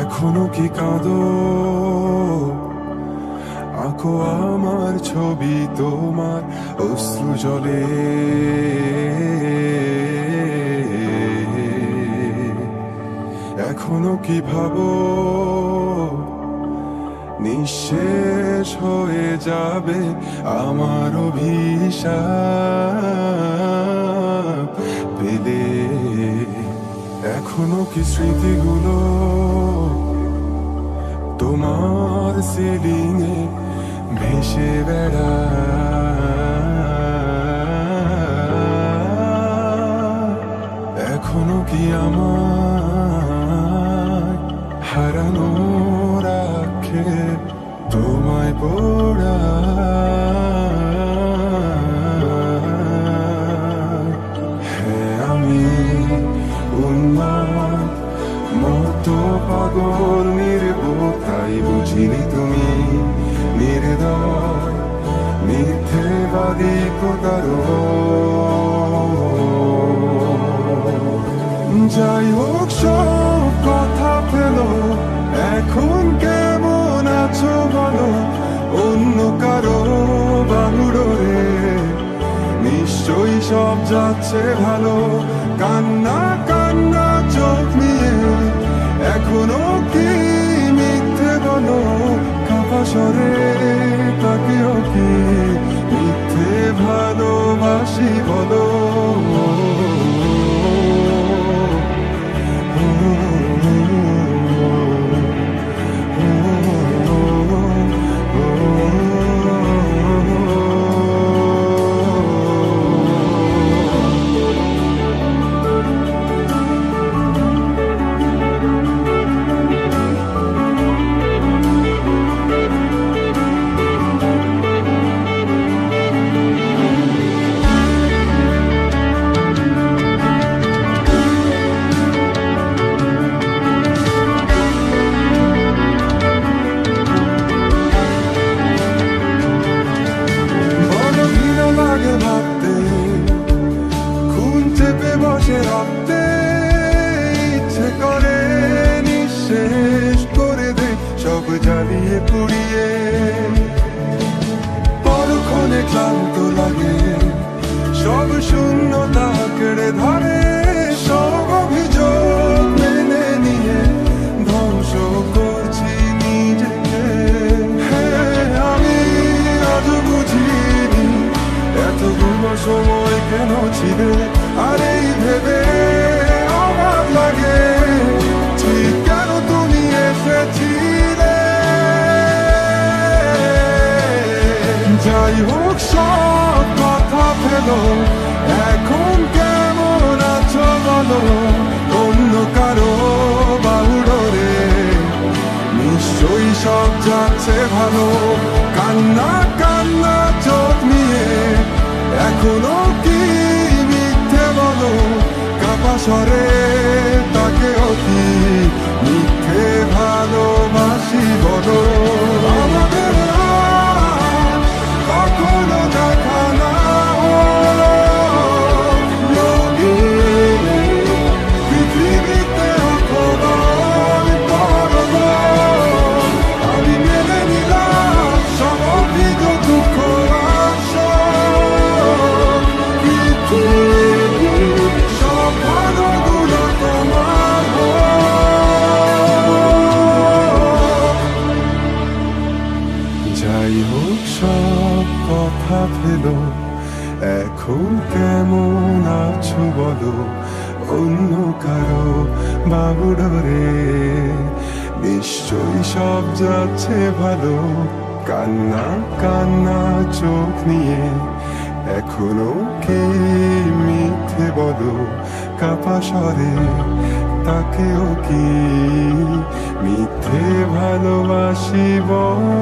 এখনও কি কাঁদো? আঁকো আমার ছবি তোমার অশ্রু জলে। এখনও কি ভাবো? নিঃশেষ হয়ে যাবে আমার অভিশাপ। পেলে এখনও কি স্মৃতিগুলো? তোমার সিলিংয়ে ভেসে বেড়া এখনও কি আমার হারানো রাখে তোমায় পড়া বুঝিনি তুমি নির্দয়, মিথ্যেবাদী প্রতারক। যাই হোক সব কথা ফেলো। এখন কেমন আছো বলো? অন্য কারও বাহুড়ে নিশ্চয়ই সব যাচ্ছে ভালো। কান্না কান্না, চোখ ভালোবাসি ক্লান্ত লাগে। সব শূন্যতা কেড়ে ধরে। সব অভিযোগ মেনে নিয়ে ধ্বংস করছি নিজেকে। আমি আজ বুঝিনি এতগুলো সময় কেন ছিলে? আর এই ভেবে যাই হোক, সব কথা ফেলো। এখন কেমন আছো বলো? অন্য কারও বাহুড়রে নিশ্চয়ই সব যাচ্ছে ভালো। কান্না কান্না, চোখ নিয়ে। এখনও কি মিথ্যে বলো? কাপা স্বরে তাকেও কি মিথ্যে ভালোবাসি বলো? আমাদের কেমন আছো বলো অন্য কারও বাবুডরে নিশ্চয়ই সব যাচ্ছে ভালো কান্না কান্না চোখ নিয়ে এখনও কি মিথ্যে বলো কাপা স্বরে তাকেও কি মিথ্যে ভালোবাসি বল